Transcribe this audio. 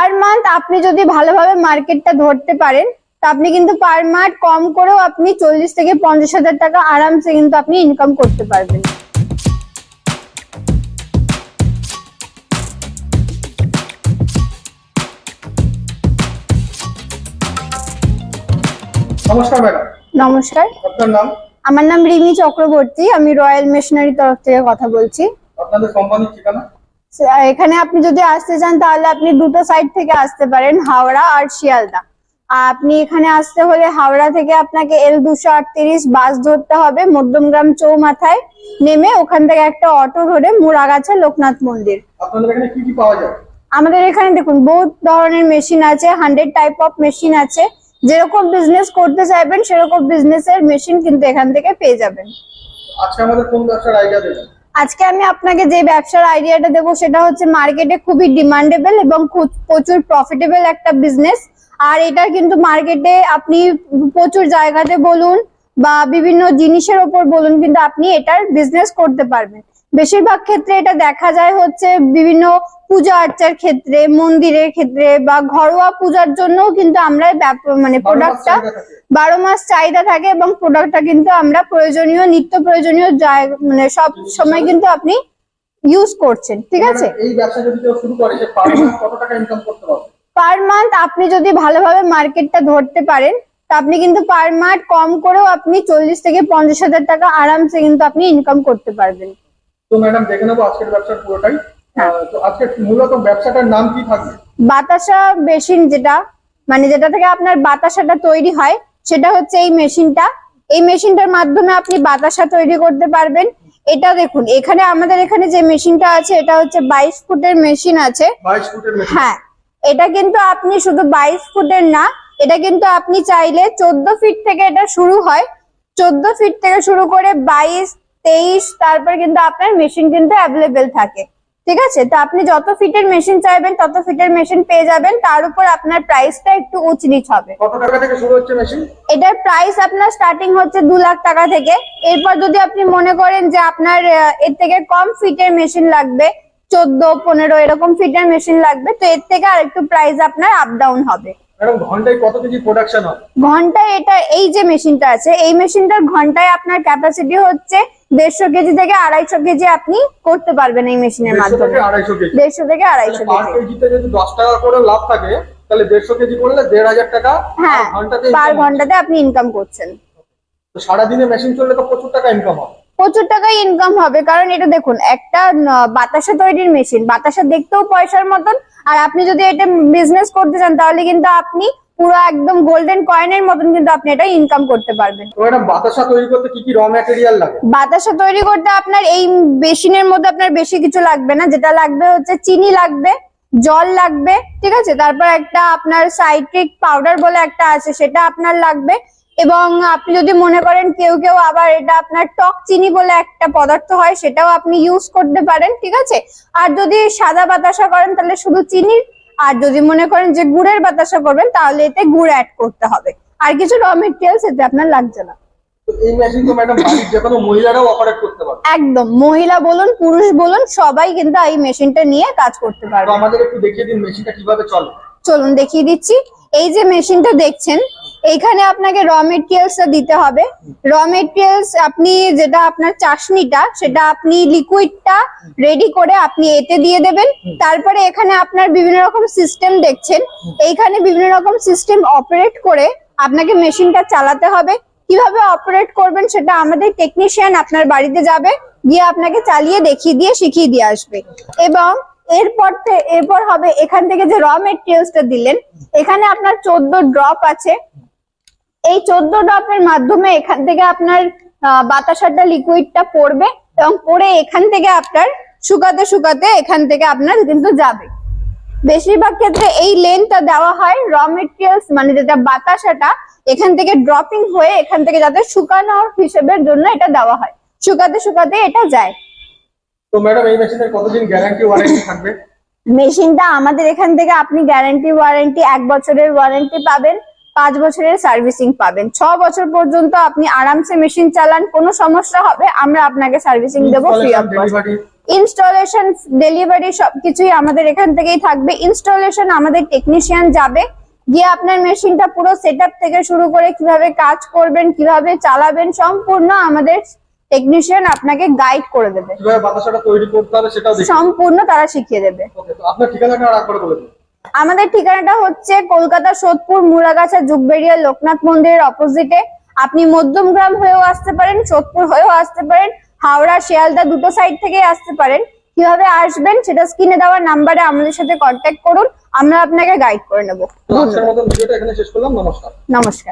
Per month আপনি যদি ভালোভাবে মার্কেটটা ধরতে পারেন তা আপনি কিন্তু পার মান্থ কম করেও আপনি চল্লিশ থেকে পঞ্চাশ হাজার টাকা আরামসে কিন্তু আপনি ইনকাম করতে পারবেন। নমস্কার ম্যাডাম। নমস্কার। আপনার নাম? আমার নাম রিমি চক্রবর্তী আমি রয়্যাল মিশনারি তরফ থেকে কথা বলছি। আপনাদের কোম্পানির ঠিকানা? এখানে আপনি যদি আসতে চান তাহলে আপনি দুটো সাইড থেকে আসতে পারেন হাওড়া আর শিয়ালদা। আপনি এখানে আসতে হলে হাওড়া থেকে আপনাকে এল দুশো আটত্রিশ বাস ধরতে হবে মধ্যমগ্রাম চৌমাথায় নেমে ওখান থেকে একটা অটো ধরে মুরাগাছা লোকনাথ মন্দির। আমাদের এখানে দেখুন বহুত ধরনের মেশিন আছে হান্ড্রেড টাইপ অফ মেশিন আছে। যেরকম বিজনেস করতে চাইবেন সেরকম বিজনেসের মেশিন কিন্তু এখান থেকে পেয়ে যাবেন। আজকে আমাদের কোন ব্যবসার আইডিয়া দেবেন? আজকে আমি আপনাকে যে ব্যবসার আইডিয়াটা দেবো সেটা হচ্ছে মার্কেটে খুবই ডিমান্ডেবল এবং প্রচুর প্রফিটেবল একটা বিজনেস আর এটা কিন্তু মার্কেটে আপনি প্রচুর জায়গাতে বলুন বা বিভিন্ন জিনিসের ওপর বলুন কিন্তু আপনি এটার বিজনেস করতে পারবেন। বেশিরভাগ ক্ষেত্রে এটা দেখা যায় হচ্ছে বিভিন্ন পূজা আর্চার ক্ষেত্রে মন্দিরের ক্ষেত্রে বা ঘরোয়া পূজার জন্যও কিন্তু আমরা মানে প্রোডাক্টটা বারো মাস চাহিদা থাকে এবং প্রোডাক্টটা কিন্তু আমরা প্রয়োজনীয় নিত্য প্রয়োজনীয় মানে সব সময় কিন্তু আপনি ইউজ করছেন ঠিক আছে? এই ব্যবসা যদি কেউ শুরু করে পার মান্থ কত টাকা ইনকাম করতে পারবে? পার মান্থ আপনি যদি ভালোভাবে মার্কেটটা ধরতে পারেন তা আপনি কিন্তু পার মান্থ কম করেও আপনি চল্লিশ থেকে পঞ্চাশ হাজার টাকা আরামসে কিন্তু আপনি ইনকাম করতে পারবেন। তো ম্যাডাম দেখে নেব আজকের ব্যবসার পুরোটাই। হ্যাঁ। তো আজকে মূলত ব্যবসাটার নাম কি থাকবে? বাতাসা মেশিন যেটা মানে যেটা থেকে আপনার বাতাসাটা তৈরি হয় সেটা হচ্ছে এই মেশিনটা। এই মেশিনটার মাধ্যমে আপনি বাতাসা তৈরি করতে পারবেন। এটা দেখুন এখানে আমাদের এখানে যে মেশিনটা আছে এটা হচ্ছে বাইশ ফুটের মেশিন আছে। হ্যাঁ এটা কিন্তু আপনি শুধু বাইশ ফুটের না এটা কিন্তু আপনি চাইলে চোদ্দ ফিট থেকে এটা শুরু হয়। চোদ্দ ফিট থেকে শুরু করে বাইশ তেইশ তারপর কিন্তু আপনার মেশিন কিন্তু অ্যাভেলেবেল থাকে। ঠিক আছে? তো আপনি যত ফিটের মেশিন চাইবেন তত ফিটের মেশিন পেয়ে যাবেন। তার উপর আপনার প্রাইসটা একটু উঁচ নিচ হবে। কত টাকা থেকে শুরু হচ্ছে মেশিন এটার প্রাইস আপনার স্টার্টিং হচ্ছে দু লাখ টাকা থেকে। এরপর যদি আপনি মনে করেন যে আপনার এর থেকে কম ফিটের মেশিন লাগবে চোদ্দ পনেরো এরকম ফিটের মেশিন লাগবে তো এর থেকে আরেকটু প্রাইস আপনার আপ ডাউন হবে। ঘন্টায় কত কেজি প্রোডাকশন হয়? ঘন্টায় এটা এই যে মেশিনটা আছে এই মেশিনটার ঘন্টায় আপনার ক্যাপাসিটি হচ্ছে দেড়শো কেজি থেকে আড়াইশো কেজি আপনি করতে পারবেন এই মেশিনের দেড়শো মাধ্যমে। আড়াইশো দেড়শো থেকে আড়াইশো কেজিতে যদি দশ টাকা করে লাভ থাকে তাহলে দেড়শো কেজি করলে দেড় হাজার টাকা হ্যাঁ পার ঘন্টাতে আপনি ইনকাম করছেন। তো সারাদিনে মেশিন চললে তো প্রচুর টাকা ইনকাম হয়। প্রচুর টাকা ইনকাম হবে। কারণ এটা দেখুন একটা বাতাসা তৈরির মেশিন বাতাসা দেখতেও পয়সার মতন। আর আপনি যদি এটা বিজনেস করতে চান তাহলে কিন্তু আপনি পুরো একদম গোল্ডেন কয়েনের মতন কিন্তু আপনি এটা ইনকাম করতে পারবেন। তো বাতাসা তৈরি করতে কি কি র ম্যাটেরিয়াল লাগে? বাতাসা তৈরি করতে আপনার এই মেশিনের মধ্যে আপনার বেশি কিছু লাগবে না। যেটা লাগবে হচ্ছে চিনি লাগবে জল লাগবে ঠিক আছে? তারপর একটা আপনার সাইট্রিক পাউডার বলে একটা আছে সেটা আপনার লাগবে। এবং আপনি যদি মনে করেন কেউ কেউ আবার এটা আপনার টক চিনি বলে একটা পদার্থ হয় সেটাও আপনি ইউজ করতে পারেন ঠিক আছে? আর যদি সাদা বাতাসা করেন তাহলে শুধু চিনির আর যদি মনে করেন যে গুড়ের বাতাসা করবেন তাহলে এতে গুড় অ্যাড করতে হবে। আর কিছু র মেটেরিয়ালস এতে আপনার লাগছে না। এই মেশিন তো ম্যাডাম বাড়ির যে কোনো মহিলারাও অপারেট করতে পারে একদম। মহিলা বলুন পুরুষ বলুন সবাই কিন্তু এই মেশিনটা নিয়ে কাজ করতে পারবে। আমাদের একটু দেখিয়ে দিন মেশিনটা কীভাবে চলে। চলুন দেখিয়ে দিচ্ছি। এই যে মেশিনটা দেখছেন এইখানে আপনাকে র মেটেরিয়ালসটা দিতে হবে। র মেটেরিয়ালস আপনি যেটা আপনার চাশনিটা, সেটা আপনি লিকুইডটা রেডি করে আপনি এতে দিয়ে দেবেন। তারপরে এখানে আপনার বিভিন্ন রকম সিস্টেম দেখছেন। এইখানে বিভিন্ন রকম সিস্টেম অপারেট করে আপনাকে মেশিনটা চালাতে হবে। কীভাবে অপারেট করবেন সেটা আমাদের টেকনিশিয়ান আপনার বাড়িতে যাবে, গিয়ে আপনাকে চালিয়ে দেখিয়ে দিয়ে শিখিয়ে দিয়ে আসবে। এবং এরপর এরপর হবে এখান থেকে যে র মেটেরিয়ালসটা দিলেন, এখানে আপনার চোদ্দ ড্রপ আছে। এই চোদ্দ ড্রপের মাধ্যমে এখান থেকে আপনার বাতাসাটা লিকুইডটা পড়বে এবং পরে এখান থেকে আপনার শুকাতে শুকাতে এখান থেকে আপনার কিন্তু যাবে। বেশিরভাগ ক্ষেত্রে এই লেনটা দেওয়া হয় র মেটেরিয়ালস মানে যেটা বাতাসাটা এখান থেকে ড্রপিং হয়ে এখান থেকে যাতে শুকানোর হিসেবের জন্য এটা দেওয়া হয়। শুকাতে শুকাতে এটা যায়। তো ম্যাডাম এই মেশিনের কতদিন গ্যারান্টি ওয়ারেন্টি থাকবে? মেশিনটা আমাদের এখান থেকে আপনি গ্যারান্টি ওয়ারেন্টি এক বছরের ওয়ারেন্টি পাবেন। পাঁচ বছরের সার্ভিসিং পাবেন। ছ বছর পর্যন্ত আপনি আরামসে মেশিন চালান কোনো সমস্যা হবে আমরা আপনাকে সার্ভিসিং দেবো free of cost installation delivery সবকিছুই আমাদের এখান থেকেই থাকবে। ইনস্টলেশন আমাদের টেকনিশিয়ান যাবে গিয়ে আপনার মেশিনটা পুরো সেটআপ থেকে শুরু করে কীভাবে কাজ করবেন কীভাবে চালাবেন সম্পূর্ণ আমাদের টেকনিশিয়ান আপনাকে গাইড করে দেবে। সম্পূর্ণ তারা শিখিয়ে দেবে। আপনার ঠিকানাটা আর একবার বলে দিন। আমাদের ঠিকানাটা হচ্ছে কলকাতা সোদপুর মুরাগাছা যুগবেড়িয়া লোকনাথ মন্দিরের অপোজিটে আপনি মধ্যমগ্রাম হয়েও আসতে পারেন সোদপুর হয়েও আসতে পারেন হাওড়া শিয়ালদা দুটো সাইড থেকে আসতে পারেন। কীভাবে আসবেন সেটা স্ক্রিনে দেওয়া নাম্বারে আমাদের সাথে কন্ট্যাক্ট করুন আমরা আপনাকে গাইড করে নেব। নমস্কার।